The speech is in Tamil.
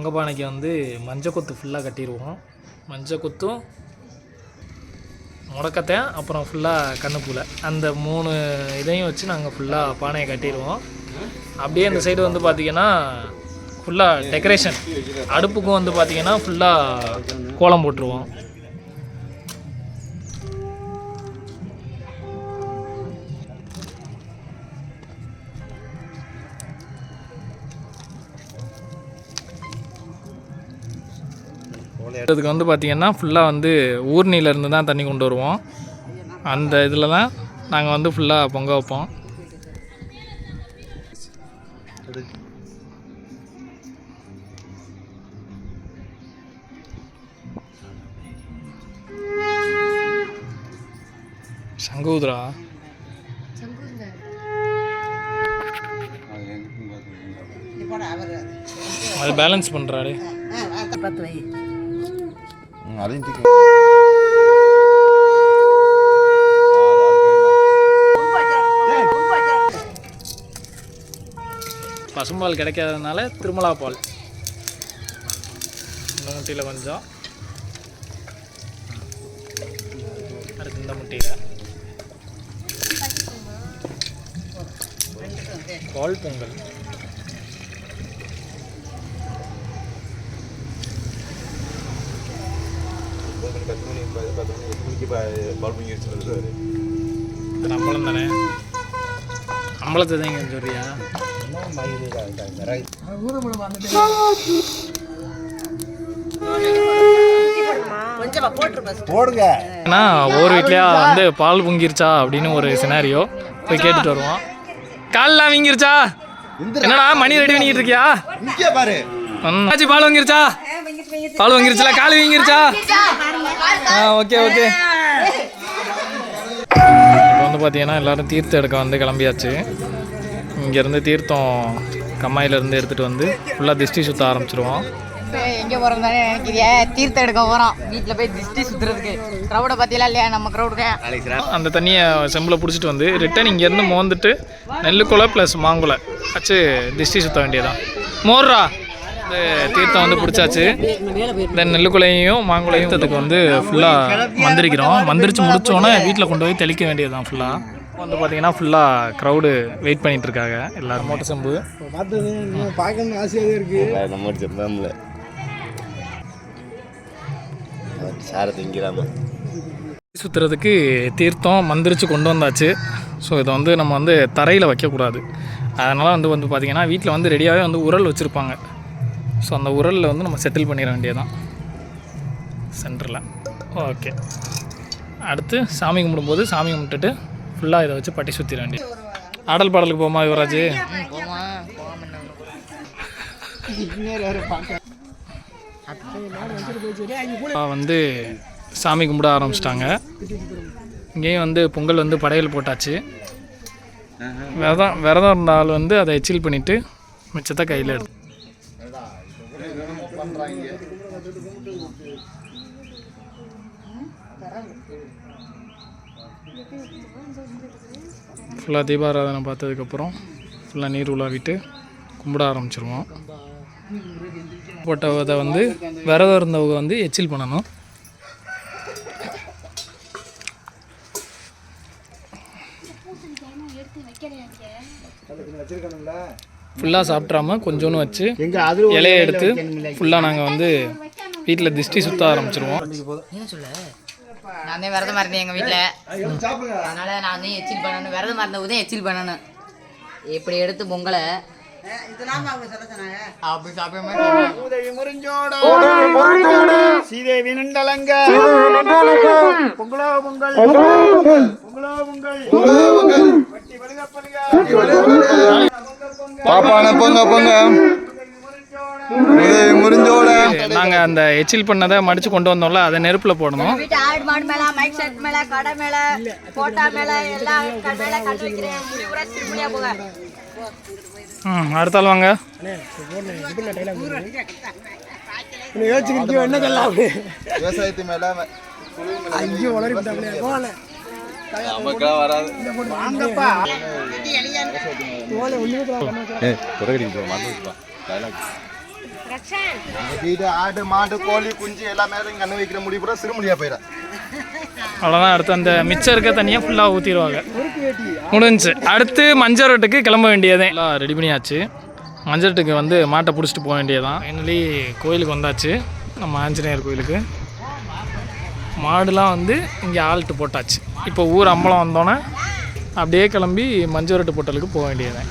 பொங்க பானைக்கு வந்து மஞ்சள் கொத்து ஃபுல்லாக கட்டிடுவோம் மஞ்சள் கொத்தும் முடக்கத்தையும் அப்புறம் ஃபுல்லாக கண்ணுப்பூலை. அந்த மூணு இதையும் வச்சு நாங்கள் ஃபுல்லாக பானையை கட்டிடுவோம் அப்படியே இந்த சைடு வந்து பார்த்திங்கன்னா ஃபுல்லாக டெக்கரேஷன் அடுப்புக்கும் வந்து பார்த்திங்கன்னா ஃபுல்லாக கோலம் போட்டுருவோம். இதுக்கு வந்து பார்த்திங்கன்னா ஃபுல்லாக வந்து ஊர்னிலேருந்து தான் தண்ணி கொண்டு வருவோம். அந்த இதில் தான் நாங்கள் வந்து ஃபுல்லாக பொங்க வைப்போம். சங்கூத்ரா? அது பேலன்ஸ் பண்ணுறாரு பத்து வை. அதையும் தூக்கி பசும்பால் கிடைக்காததுனால திருமலா பால் இந்த முட்டியில் கொஞ்சம். அடுத்து இந்த முட்டியில். பால் பொங்கல். மணி எட்டு மணிக்கு பால் பண்ணி வச்சுருந்தாரு இது நம்மளும் தானே சொல்றியா? போடுங்க. ஏன்னா ஒவ்வொரு வீட்லையா வந்து பால் பொங்கிருச்சா அப்படின்னு ஒரு சினாரியோ போய் கேட்டுட்டு வருவோம். கால்லாம் வீங்கிருச்சா? என்னடா மணி ரெடி பண்ணிக்கிட்டு இருக்கியா? இங்கே பாரு. பால் வாங்கிருச்சா? பால் வாங்கிருச்சுல கால் வீங்கிருச்சா? ஆ ஓகே ஓகே. இப்போ வந்து பார்த்தீங்கன்னா எல்லாரும் தீர்த்தம் எடுக்க வந்து கிளம்பியாச்சு. இங்கேருந்து தீர்த்தம் கம்மாயிலேருந்து எடுத்துகிட்டு வந்து ஃபுல்லாக திஷ்டி சுற்ற ஆரம்பிச்சிருவோம். எங்கே போகிறோம் தானே? நினைக்கிறிய தீர்த்தம் எடுக்க போகிறோம் வீட்டில் போய் திஷ்டி சுற்றுறதுக்கு க்ரௌடை பற்றியெல்லாம் இல்லையா? நம்ம க்ரௌடுக்கு அந்த தண்ணியை செம்பில் பிடிச்சிட்டு வந்து ரிட்டன் இங்கேருந்து மோந்துட்டு நெல்லுக்குலை ப்ளஸ் மாங்குலை. வச்சு திஷ்டி சுற்ற வேண்டியதான் மோர்ரா இந்த தீர்த்தம் வந்து பிடிச்சாச்சு. தென் நெல்லுக்குலையும் மாங்குலையும் தீர்த்தத்துக்கு வந்து ஃபுல்லாக மந்திரிக்கிறோம் மந்திரிச்சு முடிச்சோன்னே வீட்டில் கொண்டு போய் தெளிக்க வேண்டியதுதான் ஃபுல்லாக வந்து பார்த்தீங்கன்னா ஃபுல்லாக க்ரௌடு வெயிட் பண்ணிட்டு இருக்காங்க எல்லாரும். மோட்டை செம்பு. சாரை திங்கிறாம சுற்றுறதுக்கு தீர்த்தம் மந்திரிச்சு கொண்டு வந்தாச்சு. ஸோ இதை வந்து நம்ம வந்து தரையில் வைக்கக்கூடாது. அதனால் வந்து வந்து பார்த்திங்கன்னா வீட்டில் வந்து ரெடியாகவே வந்து உரல் வச்சுருப்பாங்க. ஸோ அந்த உரலில் வந்து நம்ம செட்டில் பண்ணிட வேண்டியதுதான். சென்டரில் ஓகே அடுத்து சாமி கும்பிடும்போது சாமி கும்பிட்டுட்டு ஃபுல்லாக இதை வச்சு பட்டி சுற்றிட வேண்டியது. ஆடல் பாடலுக்கு போமா யுவராஜ்? வந்து சாமி கும்பிட ஆரம்பிச்சிட்டாங்க. இங்கேயும் வந்து பொங்கல் வந்து படையல் போட்டாச்சு. விரதம் விரதம் இருந்த ஆள் வந்து அதை எச்சில் பண்ணிவிட்டு மிச்சத்தை கையில் எடுத்து ஃபுல்லாக தீபாராதனை பார்த்ததுக்கப்புறம் ஃபுல்லாக நீர் உலாவிட்டு கும்பிட ஆரம்பிச்சிருவோம். போட்டதை வந்து விரதம் இருந்தவங்க வந்து எச்சில் பண்ணணும். ஃபுல்லாக சாப்பிட்றாம கொஞ்சோன்னு வச்சு இலையை எடுத்து ஃபுல்லாக நாங்கள் வந்து வீட்டில் திஷ்டி சுற்ற ஆரம்பிச்சிருவோம். சொல்ல நான் தான் விரதமாக இருந்தேன் எங்கள் வீட்டில் அதனால் நான் வந்து எச்சில் பண்ணணும். விரதமாக இருந்தவங்க தான் எச்சில் பண்ணணும். இப்படி எடுத்து பொங்கலை? சீதேவி நின்றலங்க பொங்கலோ பொங்கல். பொங்கலோ பொங்கல். பாப்பான பொங்க பொங்க. உதவி முறிஞ்சோட. நாங்கள் அந்த எச்சில் பண்ணதை மடித்து கொண்டு வந்தோம்ல அதை நெருப்பில் போடணும். வீட்டு ஆடு மாடு மேல மைக் செட் மேல கடை மேல போட்டா மேல எல்லா க- மேல கட்டு வைக்கிறேன். முடிவுற திருமணியா போக. ம் அடுத்த ஆள் வாங்க. யோசிச்சுக்கிட்டு என்ன சொல்லலாம் விவசாயத்து மேல ஐயோ வளரி விட்டாங்களே போகல நமக்கெல்லாம் வராது. வீடு ஆடு மாடு கோழி குஞ்சு எல்லாமே இங்கே கண்ணு வைக்கிற முடி பூரா சிறுமுடியா போயிடும். அவ்வளோதான் அடுத்து அந்த மிச்சம் இருக்க தனியாக ஃபுல்லாக ஊற்றிடுவாங்க முடிஞ்சுச்சு அடுத்து மஞ்சரட்டுக்கு கிளம்ப வேண்டியதே. எல்லாம் ரெடி பண்ணியாச்சு. மஞ்சரட்டுக்கு வந்து மாட்டை பிடிச்சிட்டு போக வேண்டியதான் ஃபைனலி கோயிலுக்கு வந்தாச்சு. நம்ம ஆஞ்சநேயர் கோயிலுக்கு. மாடுலாம் வந்து இங்கே ஆல்ட்டு போட்டாச்சு. இப்போ ஊர் அம்பலம் வந்தோன்னே அப்படியே கிளம்பி மஞ்சரட்டு பொட்டலுக்கு போக வேண்டியதேன்